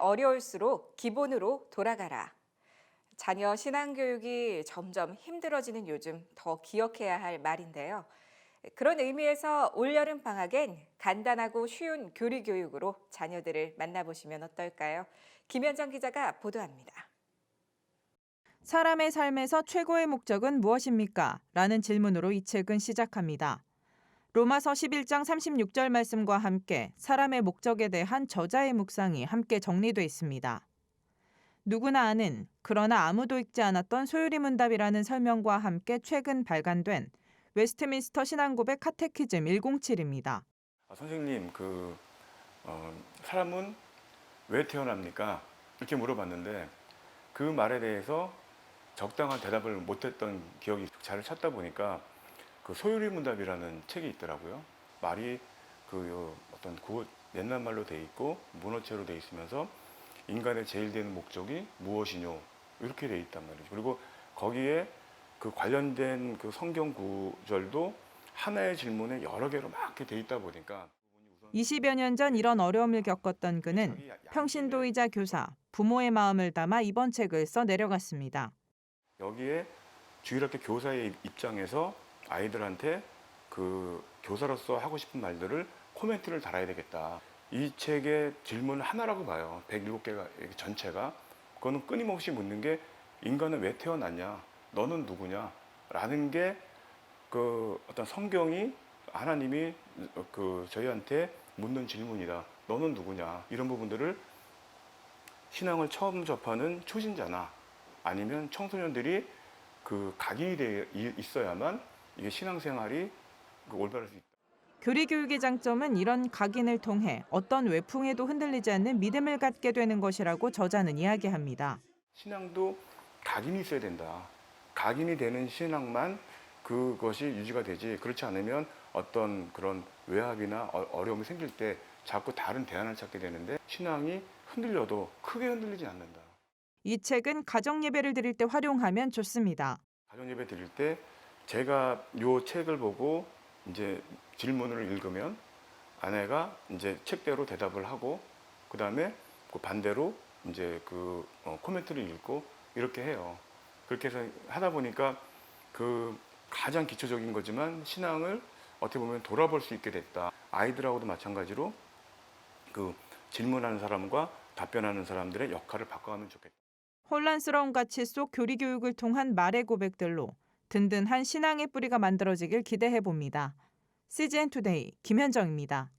어려울수록 기본으로 돌아가라. 자녀 신앙교육이 점점 힘들어지는 요즘 더 기억해야 할 말인데요. 그런 의미에서 올여름 방학엔 간단하고 쉬운 교리 교육으로 자녀들을 만나보시면 어떨까요? 김현정 기자가 보도합니다. 사람의 삶에서 최고의 목적은 무엇입니까? 라는 질문으로 이 책은 시작합니다. 로마서 11장 36절 말씀과 함께 사람의 목적에 대한 저자의 묵상이 함께 정리돼 있습니다. 누구나 아는 그러나 아무도 읽지 않았던 소유리 문답이라는 설명과 함께 최근 발간된 웨스트민스터 신앙고백 카테키즘 107입니다. 아, 선생님, 그 어, 사람은 왜 태어납니까? 이렇게 물어봤는데 그 말에 대해서 적당한 대답을 못했던 기억이 잘 찾다 보니까 그 소유리 문답이라는 책이 있더라고요. 말이 그 어떤 구 옛날 말로 돼 있고 문어체로 돼 있으면서 인간의 제일 되는 목적이 무엇이뇨 이렇게 돼 있단 말이죠. 그리고 거기에 그 관련된 그 성경 구절도 하나의 질문에 여러 개로 막 이렇게 돼 있다 보니까 20여 년 전 이런 어려움을 겪었던 그는 평신도이자 교사, 부모의 마음을 담아 이번 책을 써 내려갔습니다. 여기에 주일학교 교사의 입장에서 아이들한테 그 교사로서 하고 싶은 말들을 코멘트를 달아야 되겠다. 이 책의 질문 하나라고 봐요. 107개가 전체가. 그거는 끊임없이 묻는 게 인간은 왜 태어났냐? 너는 누구냐? 라는 게 그 어떤 성경이 하나님이 그 저희한테 묻는 질문이다. 너는 누구냐? 이런 부분들을 신앙을 처음 접하는 초신자나 아니면 청소년들이 그 각인이 돼 있어야만 이게 신앙생활이 그 올바를 수 있다. 교리 교육의 장점은 이런 각인을 통해 어떤 외풍에도 흔들리지 않는 믿음을 갖게 되는 것이라고 저자는 이야기합니다. 신앙도 각인이 있어야 된다. 각인이 되는 신앙만 그것이 유지가 되지. 그렇지 않으면 어떤 그런 외압이나 어- 어려움이 생길 때 자꾸 다른 대안을 찾게 되는데 신앙이 흔들려도 크게 흔들리지 않는다. 이 책은 가정 예배를 드릴 때 활용하면 좋습니다. 가정 예배 드릴 때 제가 요 책을 보고 이제 질문을 읽으면 아내가 이제 책대로 대답을 하고 그 다음에 그 반대로 이제 그 어, 코멘트를 읽고 이렇게 해요. 그렇게 해서 하다 보니까 그 가장 기초적인 거지만 신앙을 어떻게 보면 돌아볼 수 있게 됐다. 아이들하고도 마찬가지로 그 질문하는 사람과 답변하는 사람들의 역할을 바꿔가면 좋겠다. 혼란스러운 가치 속 교리 교육을 통한 말의 고백들로 든든한 신앙의 뿌리가 만들어지길 기대해 봅니다. CGN 투데이 김현정입니다.